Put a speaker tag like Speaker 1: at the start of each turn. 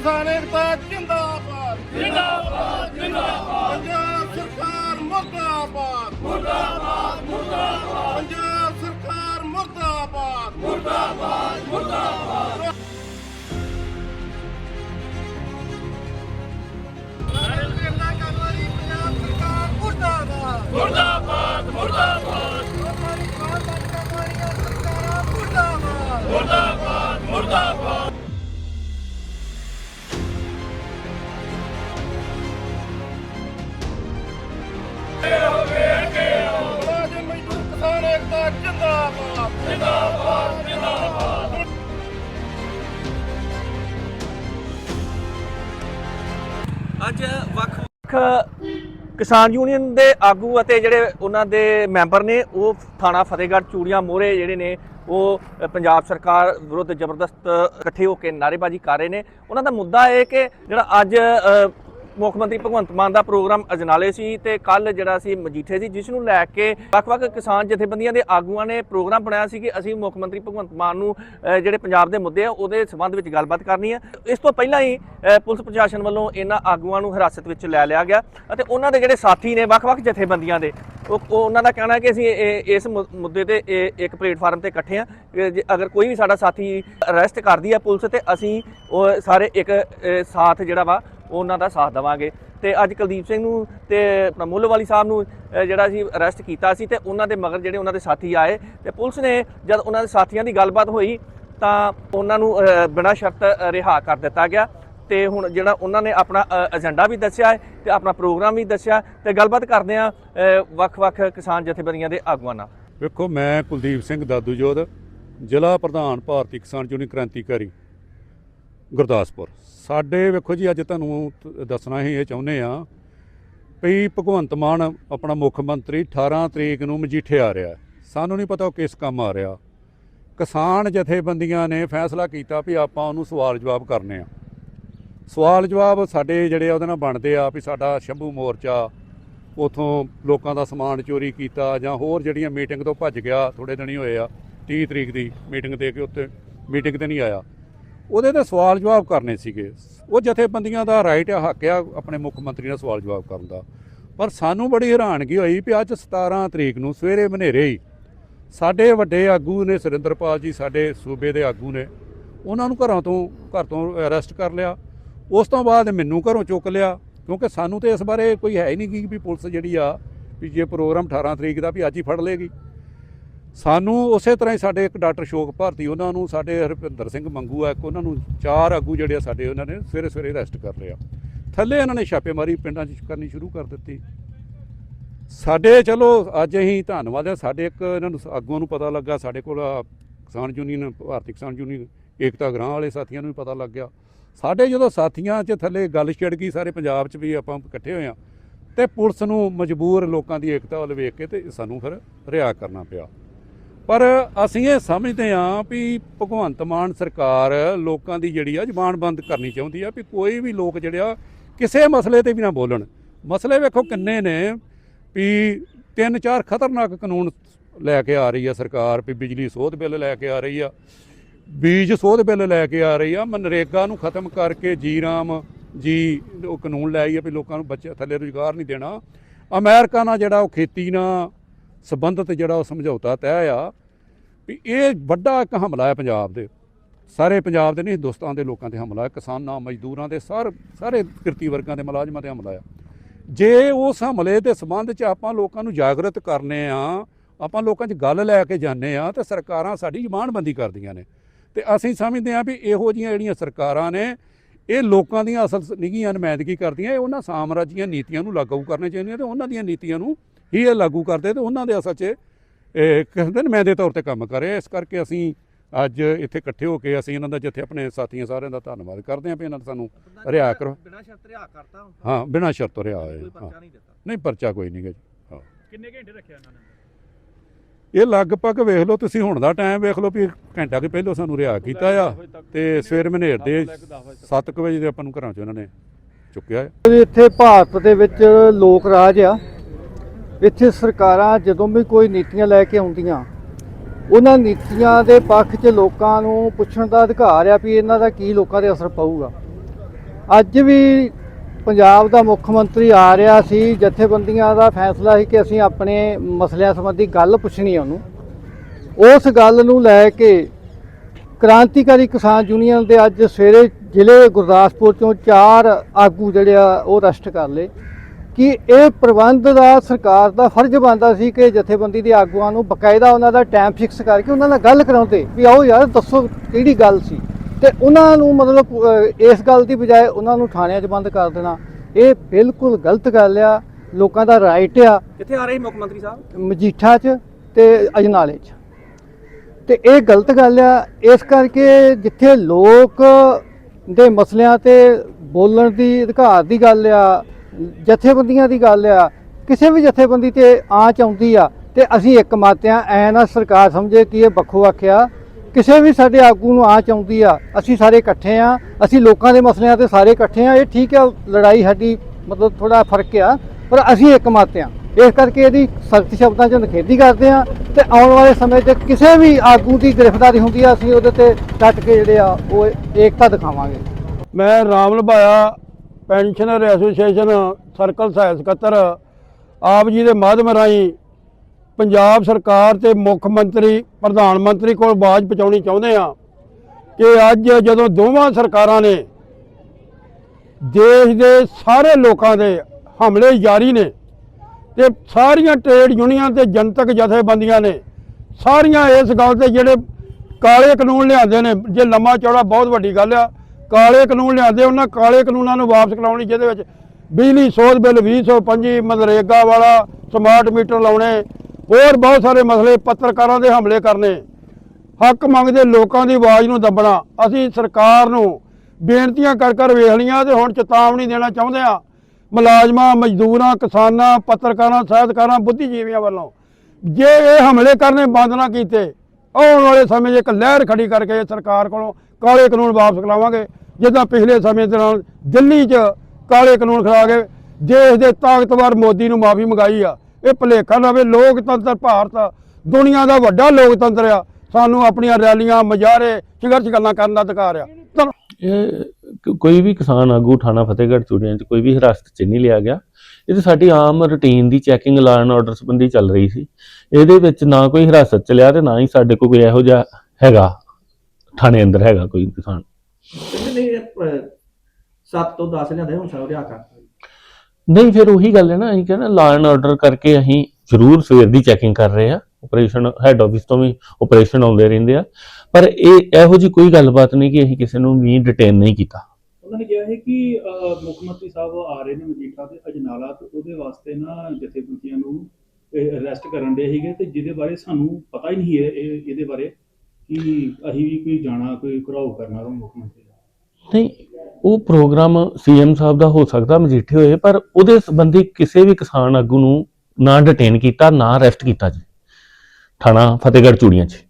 Speaker 1: ਕਿਸਾਨ ਏਕਤਾ ਜਿੰਦਾਬਾਦ। ਜਿੰਦਾਬਾਦ ਜਿੰਦਾਬਾਦ। ਪੰਜਾਬ ਸਰਕਾਰ ਮੁਰਦਾਬਾਦ।
Speaker 2: ਵੱਖ ਕਿਸਾਨ ਯੂਨੀਅਨ ਦੇ ਆਗੂ ਅਤੇ ਜਿਹੜੇ ਉਹਨਾਂ ਦੇ ਮੈਂਬਰ ਨੇ, ਉਹ ਥਾਣਾ ਫਤਿਹਗੜ੍ਹ ਚੂੜੀਆਂ ਮੋਹਰੇ ਜਿਹੜੇ ਨੇ, ਉਹ ਪੰਜਾਬ ਸਰਕਾਰ ਵਿਰੁੱਧ ਜ਼ਬਰਦਸਤ ਇਕੱਠੇ ਹੋ ਕੇ ਨਾਅਰੇਬਾਜ਼ੀ ਕਰ ਰਹੇ ਨੇ। ਉਹਨਾਂ ਦਾ ਮੁੱਦਾ ਇਹ ਕਿ ਜਿਹੜਾ ਅੱਜ ਮੁੱਖ ਮੰਤਰੀ ਭਗਵੰਤ ਮਾਨ ਦਾ ਪ੍ਰੋਗਰਾਮ ਅਜਨਾਲੇ ਸੀ ਤੇ ਕੱਲ ਜਿਹੜਾ ਸੀ ਮਜੀਠੇ ਸੀ ਜਿਸ ਨੂੰ ਲੈ ਕੇ ਵੱਖ-ਵੱਖ ਕਿਸਾਨ ਜਥੇਬੰਦੀਆਂ ਦੇ ਆਗੂਆਂ ਨੇ ਪ੍ਰੋਗਰਾਮ ਬਣਾਇਆ ਸੀ ਕਿ ਅਸੀਂ ਮੁੱਖ ਮੰਤਰੀ ਭਗਵੰਤ ਮਾਨ ਨੂੰ ਜਿਹੜੇ ਪੰਜਾਬ ਦੇ ਮੁੱਦੇ ਆ, ਉਹਦੇ ਸੰਬੰਧ ਵਿੱਚ ਗੱਲਬਾਤ ਕਰਨੀ ਹੈ ਇਸ ਤੋਂ ਪਹਿਲਾਂ ਹੀ ਪੁਲਿਸ ਪ੍ਰਸ਼ਾਸਨ ਵੱਲੋਂ ਇਹਨਾਂ ਆਗੂਆਂ ਨੂੰ ਹਿਰਾਸਤ ਵਿੱਚ ਲੈ ਲਿਆ ਗਿਆ ਅਤੇ ਉਹਨਾਂ ਦੇ ਜਿਹੜੇ ਸਾਥੀ ਨੇ ਵੱਖ-ਵੱਖ ਜਥੇਬੰਦੀਆਂ ਦੇ, ਉਹ ਉਹਨਾਂ ਦਾ ਕਹਿਣਾ ਹੈ ਕਿ ਅਸੀਂ ਇਹ- ਇਸ ਮੁ- ਮੁੱਦੇ ਤੇ ਇਹ ਇੱਕ ਪਲੇਟਫਾਰਮ ਤੇ ਇਕੱਠੇ ਆ। ਅਗਰ ਕੋਈ ਵੀ ਸਾਡਾ ਸਾਥੀ ਅਰੈਸਟ ਕਰਦੀ ਹੈ ਪੁਲਿਸ ਤੇ ਅਸੀਂ ਉਹ ਸਾਰੇ ਇੱਕ ਸਾਥ ਜਿਹੜਾ ਵਾ ਉਹਨਾਂ ਦਾ ਸਾਥ ਦੇਵਾਂਗੇ। ਤੇ ਅੱਜ ਕੁਲਦੀਪ ਸਿੰਘ ਨੂੰ ਤੇ ਆਪਣਾ ਮੁੱਲਵਾਲੀ ਸਾਹਿਬ ਨੂੰ ਜਿਹੜਾ ਸੀ ਅਰੈਸਟ ਕੀਤਾ ਸੀ ਤੇ ਉਹਨਾਂ ਦੇ ਮਗਰ ਜਿਹੜੇ ਉਹਨਾਂ ਦੇ ਸਾਥੀ ਆਏ ਤੇ ਪੁਲਿਸ ਨੇ ਜਦ ਉਹਨਾਂ ਦੇ ਸਾਥੀਆਂ ਦੀ ਗੱਲਬਾਤ ਹੋਈ ਤਾਂ ਉਹਨਾਂ ਨੂੰ ਬਿਨਾਂ ਸ਼ਰਤ ਰਿਹਾ ਕਰ ਦਿੱਤਾ ਗਿਆ। ਤੇ ਹੁਣ ਜਿਹੜਾ ਉਹਨਾਂ ਨੇ ਆਪਣਾ ਏਜੰਡਾ ਵੀ ਦੱਸਿਆ ਹੈ ਤੇ ਆਪਣਾ ਪ੍ਰੋਗਰਾਮ ਵੀ ਦੱਸਿਆ ਤੇ ਗੱਲਬਾਤ ਕਰਦੇ ਆ ਵੱਖ-ਵੱਖ ਕਿਸਾਨ ਜਥੇਬੰਦੀਆਂ ਦੇ ਆਗੂਆਂ ਨਾਲ।
Speaker 3: ਵੇਖੋ, ਮੈਂ ਕੁਲਦੀਪ ਸਿੰਘ ਦਾਦੂਜੋਧ ਜ਼ਿਲ੍ਹਾ ਪ੍ਰਧਾਨ ਭਾਰਤੀ ਕਿਸਾਨ ਯੂਨੀਅਨ ਕ੍ਰਾਂਤੀਕਾਰੀ, ਗੁਰਦਾਸਪੁਰ। ਸਾਡੇ ਵੇਖੋ ਜੀ, ਅੱਜ ਤੁਹਾਨੂੰ ਦੱਸਣਾ ਹੀ ਇਹ ਚਾਹੁੰਦੇ ਆ ਵੀ ਭਗਵੰਤ ਮਾਨ ਆਪਣਾ ਮੁੱਖ ਮੰਤਰੀ 18 ਤਰੀਕ ਨੂੰ ਮਜੀਠੇ ਆ ਰਿਹਾ ਸਾਨੂੰ ਨਹੀਂ ਪਤਾ ਉਹ ਕਿਸ ਕੰਮ ਆ ਰਿਹਾ। ਕਿਸਾਨ ਜਥੇਬੰਦੀਆਂ ਨੇ ਫੈਸਲਾ ਕੀਤਾ ਵੀ ਆਪਾਂ ਉਹਨੂੰ ਸਵਾਲ ਜਵਾਬ ਕਰਨੇ ਆ। ਸਵਾਲ ਜਵਾਬ ਸਾਡੇ ਜਿਹੜੇ ਉਹਦੇ ਨਾਲ ਬਣਦੇ ਆ ਵੀ ਸਾਡਾ ਸ਼ੰਭੂ ਮੋਰਚਾ ਉਥੋਂ ਲੋਕਾਂ ਦਾ ਸਮਾਨ ਚੋਰੀ ਕੀਤਾ ਜਾਂ ਹੋਰ ਜਿਹੜੀਆਂ ਮੀਟਿੰਗ ਤੋਂ ਭੱਜ ਗਿਆ ਥੋੜੇ ਦਿਨ ਹੀ ਹੋਏ ਆ 30 ਤਰੀਕ ਦੀ ਮੀਟਿੰਗ ਦੇ ਕੇ ਉੱਤੇ ਮੀਟਿੰਗ ਤੇ ਨਹੀਂ ਆਇਆ। ਉਹਦੇ ਤੇ ਸਵਾਲ ਜਵਾਬ ਕਰਨੇ ਸੀਗੇ। ਉਹ ਜਥੇਬੰਦੀਆਂ ਦਾ ਰਾਈਟ ਆ, ਹੱਕ ਆ ਆਪਣੇ ਮੁੱਖ ਮੰਤਰੀ ਨਾਲ ਸਵਾਲ ਜਵਾਬ ਕਰਨ ਦਾ। ਪਰ ਸਾਨੂੰ ਬੜੀ ਹੈਰਾਨਗੀ ਹੋਈ ਵੀ ਅੱਜ 17 ਤਰੀਕ ਨੂੰ ਸਵੇਰੇ ਮਨੇਰੇ ਹੀ ਸਾਡੇ ਵੱਡੇ ਆਗੂ ਨੇ ਸੁਰਿੰਦਰਪਾਲ ਜੀ, ਸਾਡੇ ਸੂਬੇ ਦੇ ਆਗੂ ਨੇ, ਉਹਨਾਂ ਨੂੰ ਘਰਾਂ ਤੋਂ, ਘਰ ਤੋਂ ਅਰੈਸਟ ਕਰ ਲਿਆ। ਉਸ ਤੋਂ ਬਾਅਦ ਮੈਨੂੰ ਘਰੋਂ ਚੁੱਕ ਲਿਆ, ਕਿਉਂਕਿ ਸਾਨੂੰ ਤੇ ਇਸ ਬਾਰੇ ਕੋਈ ਹੈ ਹੀ ਨਹੀਂ ਗੀ ਵੀ ਪੁਲਿਸ ਜਿਹੜੀ ਆ ਵੀ ਜੇ ਪ੍ਰੋਗਰਾਮ 18 ਤਰੀਕ ਦਾ ਵੀ ਅੱਜ ਹੀ ਫੜ ਲੇਗੀ ਸਾਨੂੰ ਉਸੇ ਤਰ੍ਹਾਂ ਹੀ ਸਾਡੇ ਇੱਕ ਡਾਕਟਰ ਸ਼ੋਕ ਭਾਰਤੀ, ਉਹਨਾਂ ਨੂੰ ਸਾਡੇ ਹਰਪਿੰਦਰ ਸਿੰਘ ਮੰਗੂ ਆ, ਇੱਕ ਉਹਨਾਂ ਨੂੰ ਚਾਰ ਆਗੂ ਜਿਹੜੇ ਆ ਸਾਡੇ, ਉਹਨਾਂ ਨੇ ਸਵੇਰੇ ਸਵੇਰੇ ਅਰੈਸਟ ਕਰ ਲਿਆ। ਥੱਲੇ ਇਹਨਾਂ ਨੇ ਛਾਪੇਮਾਰੀ ਪਿੰਡਾਂ 'ਚ ਕਰਨੀ ਸ਼ੁਰੂ ਕਰ ਦਿੱਤੀ। ਸਾਡੇ ਚਲੋ, ਅੱਜ ਅਸੀਂ ਧੰਨਵਾਦ ਹੈ ਸਾਡੇ ਇੱਕ ਇਹਨਾਂ ਨੂੰ ਆਗੂਆਂ ਨੂੰ ਪਤਾ ਲੱਗਾ, ਸਾਡੇ ਕੋਲ ਕਿਸਾਨ ਯੂਨੀਅਨ, ਭਾਰਤੀ ਕਿਸਾਨ ਯੂਨੀਅਨ, ਏਕਤਾ ਗ੍ਰਾਂ ਵਾਲੇ ਸਾਥੀਆਂ ਨੂੰ ਵੀ ਪਤਾ ਲੱਗ ਗਿਆ। ਸਾਡੇ ਜਦੋਂ ਸਾਥੀਆਂ 'ਚ ਥੱਲੇ ਗੱਲ ਛਿੜ ਗਈ, ਸਾਰੇ ਪੰਜਾਬ 'ਚ ਵੀ ਆਪਾਂ ਇਕੱਠੇ ਹੋਏ ਆ, ਤੇ ਪੁਲਿਸ ਨੂੰ ਮਜਬੂਰ ਲੋਕਾਂ ਦੀ ਏਕਤਾ ਵੱਲ ਵੇਖ ਕੇ ਤੇ ਸਾਨੂੰ ਫਿਰ ਰਿਹਾ ਕਰਨਾ ਪਿਆ। ਪਰ ਅਸੀਂ ਇਹ ਸਮਝਦੇ ਹਾਂ ਵੀ ਭਗਵੰਤ ਮਾਨ ਸਰਕਾਰ ਲੋਕਾਂ ਦੀ ਜਿਹੜੀ ਆ ਜ਼ਬਾਨ ਬੰਦ ਕਰਨੀ ਚਾਹੁੰਦੀ ਆ ਵੀ ਕੋਈ ਵੀ ਲੋਕ ਜਿਹੜੇ ਆ ਕਿਸੇ ਮਸਲੇ ਤੇ ਵੀ ਨਾ ਬੋਲਣ। ਮਸਲੇ ਵੇਖੋ ਕਿੰਨੇ ਨੇ ਵੀ ਤਿੰਨ ਚਾਰ ਖਤਰਨਾਕ ਕਾਨੂੰਨ ਲੈ ਕੇ ਆ ਰਹੀ ਆ ਸਰਕਾਰ, ਵੀ ਬਿਜਲੀ ਸੋਧ ਬਿੱਲ ਲੈ ਕੇ ਆ ਰਹੀ ਆ, ਬੀਜ ਸੋਧ ਬਿੱਲ ਲੈ ਕੇ ਆ ਰਹੀ ਆ, ਮਨਰੇਗਾ ਨੂੰ ਖਤਮ ਕਰਕੇ ਜੀ ਰਾਮ ਜੀ ਉਹ ਕਾਨੂੰਨ ਲੈ ਆਈ ਆ ਵੀ ਲੋਕਾਂ ਨੂੰ ਬੱਚੇ ਥੱਲੇ ਰੁਜ਼ਗਾਰ ਨਹੀਂ ਦੇਣਾ। ਅਮਰੀਕਾ ਨਾਲ ਜਿਹੜਾ ਉਹ ਖੇਤੀ ਨਾਲ ਸੰਬੰਧਿਤ ਜਿਹੜਾ ਉਹ ਸਮਝੌਤਾ ਤੈਅ ਆ ਵੀ ਇਹ ਵੱਡਾ ਇੱਕ ਹਮਲਾ ਹੈ ਪੰਜਾਬ ਦੇ ਸਾਰੇ ਪੰਜਾਬ ਦੇ ਨਹੀਂ, ਹਿੰਦੁਸਤਾਨ ਦੇ ਲੋਕਾਂ ਤੇ ਹਮਲਾ ਹੈ, ਕਿਸਾਨਾਂ, ਮਜ਼ਦੂਰਾਂ ਦੇ ਸਰ, ਸਾਰੇ ਕਿਰਤੀ ਵਰਗਾਂ ਦੇ ਮੁਲਾਜ਼ਮਾਂ ਤੇ ਹਮਲਾ ਆ। ਜੇ ਉਸ ਹਮਲੇ ਦੇ ਸੰਬੰਧ 'ਚ ਆਪਾਂ ਲੋਕਾਂ ਨੂੰ ਜਾਗਰਤ ਕਰਨੇ ਆ, ਆਪਾਂ ਲੋਕਾਂ 'ਚ ਗੱਲ ਲੈ ਕੇ ਜਾਂਦੇ ਆ, ਤੇ ਸਰਕਾਰਾਂ ਸਾਡੀ ਜ਼ਮਾਨਬੰਦੀ ਕਰਦੀਆਂ ਨੇ। ਤੇ ਅਸੀਂ ਸਮਝਦੇ ਆ ਵੀ ਇਹੋ ਜਿਹੀਆਂ ਜਿਹੜੀਆਂ ਸਰਕਾਰਾਂ ਨੇ, ਇਹ ਲੋਕਾਂ ਦੀਆਂ ਅਸਲ ਨਿਗੀਆਂ ਨੁਮਾਇੰਦਗੀ ਕਰਦੀਆਂ, ਇਹ ਉਹਨਾਂ ਸਾਮਰਾਜੀਆਂ ਨੀਤੀਆਂ ਨੂੰ ਲਾਗੂ ਕਰਨੇ ਚਾਹੀਦੀਆਂ ਤੇ ਉਹਨਾਂ ਦੀਆਂ ਨੀਤੀਆਂ ਨੂੰ ਹੀ ਇਹ ਲਾਗੂ ਕਰਦੇ ਤੇ ਉਹਨਾਂ ਦੇ ਅਸਲ 'ਚ ਇਹ ਕਹਿੰਦੇ ਨੁਮਾਇੰਦੇ ਤੌਰ ਤੇ ਕੰਮ ਕਰੇ ਇਸ ਕਰਕੇ ਅਸੀਂ ਅੱਜ ਇੱਥੇ ਇਕੱਠੇ ਹੋ ਕੇ ਅਸੀਂ ਇਹਨਾਂ ਦਾ ਜਿੱਥੇ ਆਪਣੇ ਸਾਥੀਆਂ ਸਾਰਿਆਂ ਦਾ ਧੰਨਵਾਦ ਕਰਦੇ ਹਾਂ ਵੀ ਇਹਨਾਂ ਨੇ ਸਾਨੂੰ ਰਿਹਾ ਕਰੋ।
Speaker 2: ਬਿਨਾਂ ਸ਼ਰਤ ਰਿਹਾ ਕਰਤਾ
Speaker 3: ਹਾਂ ਬਿਨਾਂ ਸ਼ਰਤ ਰਿਹਾ ਹਾਂ
Speaker 2: ਪਰਚਾ ਨਹੀਂ ਦਿੱਤਾ?
Speaker 3: ਨਹੀਂ ਪਰਚਾ ਕੋਈ ਨਹੀਂ ਗਾ ਜੀ ਹਾਂ।
Speaker 4: ਕਿੰਨੇ ਘੰਟੇ ਰੱਖਿਆ ਇਹਨਾਂ ਨੇ?
Speaker 3: ਇਹ ਲਗਭਗ ਵੇਖ ਲਓ ਤੁਸੀਂ ਹੁਣ ਦਾ ਟਾਈਮ ਵੇਖ ਲਓ ਵੀ ਘੰਟਾ ਕਿ ਪਹਿਲਾਂ ਸਾਨੂੰ ਰਿਹਾ ਕੀਤਾ ਆ ਤੇ ਸਵੇਰ ਮਨੇਰ ਦੇ 7 ਵਜੇ ਦੇ ਆਪਾਂ ਨੂੰ ਘਰਾਂ ਚੋਂ ਇਹਨਾਂ ਨੇ ਚੁੱਕਿਆ ਹੈ
Speaker 5: ਇੱਥੇ ਭਾਰਤ ਦੇ ਵਿੱਚ ਲੋਕ ਰਾਜ ਆ। ਇੱਥੇ ਸਰਕਾਰਾਂ ਜਦੋਂ ਵੀ ਕੋਈ ਨੀਤੀਆਂ ਲੈ ਕੇ ਆਉਂਦੀਆਂ, ਉਹਨਾਂ ਨੀਤੀਆਂ ਦੇ ਪੱਖ 'ਚ ਲੋਕਾਂ ਨੂੰ ਪੁੱਛਣ ਦਾ ਅਧਿਕਾਰ ਆ ਵੀ ਇਹਨਾਂ ਦਾ ਕੀ ਲੋਕਾਂ ਦੇ ਅਸਰ ਪਊਗਾ। ਅੱਜ ਵੀ ਪੰਜਾਬ ਦਾ ਮੁੱਖ ਮੰਤਰੀ ਆ ਰਿਹਾ ਸੀ, ਜਥੇਬੰਦੀਆਂ ਦਾ ਫੈਸਲਾ ਸੀ ਕਿ ਅਸੀਂ ਆਪਣੇ ਮਸਲਿਆਂ ਸੰਬੰਧੀ ਗੱਲ ਪੁੱਛਣੀ ਹੈ ਉਹਨੂੰ। ਉਸ ਗੱਲ ਨੂੰ ਲੈ ਕੇ ਕ੍ਰਾਂਤੀਕਾਰੀ ਕਿਸਾਨ ਯੂਨੀਅਨ ਦੇ ਅੱਜ ਸਵੇਰੇ ਜ਼ਿਲ੍ਹੇ ਗੁਰਦਾਸਪੁਰ ਚੋਂ ਚਾਰ ਆਗੂ ਜਿਹੜੇ ਆ ਉਹ ਅਰੈਸਟ ਕਰ ਲਏ। ਕਿ ਇਹ ਪ੍ਰਬੰਧ ਦਾ ਸਰਕਾਰ ਦਾ ਫਰਜ਼ ਬਣਦਾ ਸੀ ਕਿ ਜਥੇਬੰਦੀ ਦੇ ਆਗੂਆਂ ਨੂੰ ਬਕਾਇਦਾ ਉਹਨਾਂ ਦਾ ਟਾਈਮ ਫਿਕਸ ਕਰਕੇ ਉਹਨਾਂ ਨਾਲ ਗੱਲ ਕਰਾਉਂਦੇ ਵੀ ਆਓ ਯਾਰ ਦੱਸੋ ਕਿਹੜੀ ਗੱਲ ਸੀ। ਤੇ ਉਹਨਾਂ ਨੂੰ ਮਤਲਬ ਇਸ ਗੱਲ ਦੀ ਬਜਾਏ ਉਹਨਾਂ ਨੂੰ ਥਾਣਿਆਂ 'ਚ ਬੰਦ ਕਰ ਦੇਣਾ। ਇਹ ਬਿਲਕੁਲ ਗਲਤ ਗੱਲ ਆ ਲੋਕਾਂ ਦਾ ਰਾਈਟ ਆ।
Speaker 2: ਕਿੱਥੇ ਆ ਰਹੇ ਮੁੱਖ ਮੰਤਰੀ ਸਾਹਿਬ?
Speaker 5: ਮਜੀਠਾ 'ਚ ਤੇ ਅਜਨਾਲੇ 'ਚ। ਤੇ ਇਹ ਗਲਤ ਗੱਲ ਆ ਇਸ ਕਰਕੇ ਜਿੱਥੇ ਲੋਕ ਦੇ ਮਸਲਿਆਂ ਤੇ ਬੋਲਣ ਦੀ ਅਧਿਕਾਰ ਦੀ ਗੱਲ ਆ ਜਥੇਬੰਦੀਆਂ ਦੀ ਗੱਲ ਆ, ਕਿਸੇ ਵੀ ਜਥੇਬੰਦੀ ਤੇ ਆਂਚ ਆਉਂਦੀ ਆ ਤੇ ਅਸੀਂ ਇੱਕ ਮਾਤਿਆਂ ਆ, ਐ ਨਾ ਸਰਕਾਰ ਸਮਝੇ ਕਿ ਇਹ ਵੱਖੋ ਵੱਖਿਆ ਕਿਸੇ ਵੀ ਸਾਡੇ ਆਗੂ ਨੂੰ ਆਂਚ ਆਉਂਦੀ ਆ, ਅਸੀਂ ਸਾਰੇ ਇਕੱਠੇ ਆ, ਅਸੀਂ ਲੋਕਾਂ ਦੇ ਮਸਲਿਆਂ ਤੇ ਸਾਰੇ ਇਕੱਠੇ ਆ, ਇਹ ਠੀਕ ਆ, ਲੜਾਈ ਸਾਡੀ ਮਤਲਬ ਥੋੜਾ ਫ਼ਰਕ ਆ, ਪਰ ਅਸੀਂ ਇੱਕ ਮਤ ਇਸ ਕਰਕੇ ਇਹਦੀ ਸਖਤ ਸ਼ਬਦਾਂ 'ਚ ਨਿਖੇਧੀ ਕਰਦੇ ਆ ਤੇ ਆਉਣ ਵਾਲੇ ਸਮੇਂ 'ਚ ਕਿਸੇ ਵੀ ਆਗੂ ਦੀ ਗ੍ਰਿਫਤਾਰੀ ਹੁੰਦੀ ਆ, ਅਸੀਂ ਉਹਦੇ ਤੇ ਡਟ ਕੇ ਜਿਹੜੇ ਆ, ਉਹ ਏਕਤਾ ਦਿਖਾਵਾਂਗੇ।
Speaker 4: ਮੈਂ Ram Labhaya pensioner association circle ਸਹਾਇਕ ਸਕੱਤਰ ਆਪ ਜੀ ਦੇ ਮਾਧਿਅਮ ਰਾਹੀਂ ਪੰਜਾਬ ਸਰਕਾਰ ਤੇ ਮੁੱਖ ਮੰਤਰੀ, ਪ੍ਰਧਾਨ ਮੰਤਰੀ ਕੋਲ ਆਵਾਜ਼ ਪਹੁੰਚਾਉਣੀ ਚਾਹੁੰਦੇ ਆ ਕਿ ਅੱਜ ਜਦੋਂ ਦੋਵਾਂ ਸਰਕਾਰਾਂ ਨੇ ਦੇਸ਼ ਦੇ ਸਾਰੇ ਲੋਕਾਂ ਦੇ ਹਮਲੇ ਜਾਰੀ ਨੇ ਤੇ ਸਾਰੀਆਂ ਟ੍ਰੇਡ ਯੂਨੀਅਨ ਤੇ ਜਨਤਕ ਜਥੇਬੰਦੀਆਂ ਨੇ, ਸਾਰੀਆਂ ਇਸ ਗੱਲ ਤੇ ਜਿਹੜੇ ਕਾਲੇ ਕਾਨੂੰਨ ਲਿਆਂਦੇ ਨੇ, ਜੇ ਲੰਮਾ ਚੌੜਾ ਬਹੁਤ ਵੱਡੀ ਗੱਲ ਆ ਕਾਲੇ ਕਾਨੂੰਨ ਲਿਆਂਦੇ, ਉਹਨਾਂ ਕਾਲੇ ਕਾਨੂੰਨਾਂ ਨੂੰ ਵਾਪਸ ਕਰਾਉਣੀ ਜਿਹਦੇ ਵਿੱਚ ਬਿਜਲੀ ਸੋਧ ਬਿੱਲ 2025 ਮਨਰੇਗਾ ਵਾਲਾ ਸਮਾਰਟ ਮੀਟਰ ਲਾਉਣੇ, ਹੋਰ ਬਹੁਤ ਸਾਰੇ ਮਸਲੇ ਪੱਤਰਕਾਰਾਂ ਦੇ ਹਮਲੇ ਕਰਨੇ। ਹੱਕ ਮੰਗਦੇ ਲੋਕਾਂ ਦੀ ਆਵਾਜ਼ ਨੂੰ ਦੱਬਣਾ। ਅਸੀਂ ਸਰਕਾਰ ਨੂੰ ਬੇਨਤੀਆਂ ਕਰ ਕਰ ਵੇਖ ਲਈਆਂ ਤੇ ਹੁਣ ਚੇਤਾਵਨੀ ਦੇਣਾ ਚਾਹੁੰਦੇ ਆ ਮੁਲਾਜ਼ਮਾਂ, ਮਜ਼ਦੂਰਾਂ, ਕਿਸਾਨਾਂ, ਪੱਤਰਕਾਰਾਂ, ਸਾਹਿਤਕਾਰਾਂ, ਬੁੱਧੀਜੀਵੀਆਂ ਵੱਲੋਂ ਜੇ ਇਹ ਹਮਲੇ ਕਰਨੇ ਬੰਦ ਨਾ ਕੀਤੇ, ਆਉਣ ਵਾਲੇ ਸਮੇਂ 'ਚ ਇੱਕ ਲਹਿਰ ਖੜੀ ਕਰਕੇ ਸਰਕਾਰ ਕੋਲੋਂ ਕਾਲੇ ਕਾਨੂੰਨ ਵਾਪਸ ਕਰਾਵਾਂਗੇ। ਜਿੱਦਾਂ ਪਿਛਲੇ ਸਮੇਂ ਦੌਰਾਨ ਦਿੱਲੀ 'ਚ ਕਾਲੇ ਕਾਨੂੰਨ ਖੜਾ ਕੇ ਦੇਸ਼ ਦੇ ਤਾਕਤਵਰ ਮੋਦੀ ਨੂੰ ਮਾਫੀ ਮੰਗਾਈ ਆ, ਇਹ ਭੁਲੇਖਾ ਨਾ ਲੋਕਤੰਤਰ ਭਾਰਤ ਦੁਨੀਆ ਦਾ ਵੱਡਾ ਲੋਕਤੰਤਰ ਆ। ਸਾਨੂੰ ਆਪਣੀਆਂ ਰੈਲੀਆਂ, ਮੁਜ਼ਾਹਰੇ ਸੰਘਰਸ਼ ਗੱਲਾਂ ਕਰਨ ਦਾ ਅਧਿਕਾਰ ਆ। ਧੰਨ-
Speaker 6: ਇਹ ਕੋਈ ਵੀ ਕਿਸਾਨ ਆਗੂ ਥਾਣਾ ਫਤਿਹਗੜ੍ਹ ਚੂੜੀਆਂ 'ਚ ਕੋਈ ਵੀ ਹਿਰਾਸਤ 'ਚ ਨਹੀਂ ਲਿਆ ਗਿਆ। ਇਹ ਤਾਂ ਸਾਡੀ ਆਮ ਰੁਟੀਨ ਦੀ ਚੈਕਿੰਗ ਲਾਅ ਐਂਡ ਆਰਡਰ ਸੰਬੰਧੀ ਚੱਲ ਰਹੀ ਸੀ। ਇਹਦੇ ਵਿੱਚ ਨਾ ਕੋਈ ਹਿਰਾਸਤ 'ਚ ਲਿਆ ਤੇ ਨਾ ਹੀ ਸਾਡੇ ਕੋਲ ਕੋਈ ਇਹੋ ਜਿਹਾ ਹੈਗਾ। ਥਾਣੇ ਅੰਦਰ ਹੈਗਾ ਕੋਈ ਕਿਸਾਨ।
Speaker 2: ਕਹਿੰਦੇ ਨਹੀਂ 7 ਤੋਂ 10 ਲਿਆਂਦੇ ਹੁਣ ਸਭ ਰਿਆ ਕਰ
Speaker 6: ਨਹੀਂ ਫਿਰ ਉਹੀ ਗੱਲ ਹੈ ਨਾ ਅਸੀਂ ਕਹਿੰਦੇ ਲਾਅ ਐਂਡ ਆਰਡਰ ਕਰਕੇ ਅਸੀਂ ਜ਼ਰੂਰ ਸਵੇਰ ਦੀ ਚੈਕਿੰਗ ਕਰ ਰਹੇ ਆ ਆਪਰੇਸ਼ਨ ਹੈੱਡ ਆਫਿਸ ਤੋਂ ਵੀ ਆਪਰੇਸ਼ਨ ਆਉਂਦੇ ਰਹਿੰਦੇ ਆ। ਪਰ ਇਹ ਇਹੋ ਜੀ ਕੋਈ ਗੱਲਬਾਤ ਨਹੀਂ ਕਿ ਅਸੀਂ ਕਿਸੇ ਨੂੰ ਵੀ ਡਿਟੇਨ ਨਹੀਂ ਕੀਤਾ।
Speaker 7: ਉਹਨਾਂ ਨੇ ਕਿਹਾ ਹੈ ਕਿ ਮੁੱਖ ਮੰਤਰੀ ਸਾਹਿਬ ਆ ਰਹੇ ਨੇ ਮਜੀਠਾ ਤੇ ਅਜਨਾਲਾ ਤੇ ਉਹਦੇ ਵਾਸਤੇ ਨਾ ਜਥੇਬੰਦੀਆਂ ਨੂੰ ਅਰੈਸਟ ਕਰਨ ਦੇ ਸੀਗੇ ਤੇ ਜਿਹਦੇ ਬਾਰੇ ਸਾਨੂੰ ਪਤਾ ਹੀ ਨਹੀਂ ਹੈ ਇਹ- ਇਹਦੇ ਬਾਰੇ। ਕਿ ਅਸੀਂ ਵੀ ਕੋਈ ਜਾਣਾ, ਕੋਈ ਘਰਾਓ ਕਰਨਾ ਉਹ ਮੁੱਖ ਮੰਤਰੀ ਦਾ?
Speaker 6: ਨਹੀਂ, ਉਹ ਪ੍ਰੋਗਰਾਮ ਸੀਐਮ ਸਾਹਿਬ ਦਾ ਹੋ ਸਕਦਾ, ਮਜੀਠੇ ਹੋਏ, ਪਰ ਉਹਦੇ ਸੰਬੰਧੀ ਕਿਸੇ ਵੀ ਕਿਸਾਨ ਆਗੂ ਨੂੰ ਨਾ ਡਿਟੇਨ ਕੀਤਾ, ਨਾ ਅਰੈਸਟ ਕੀਤਾ ਜੀ। ਥਾਣਾ ਫਤਿਹਗੜ੍ਹ ਚੂੜੀਆਂ 'ਚ।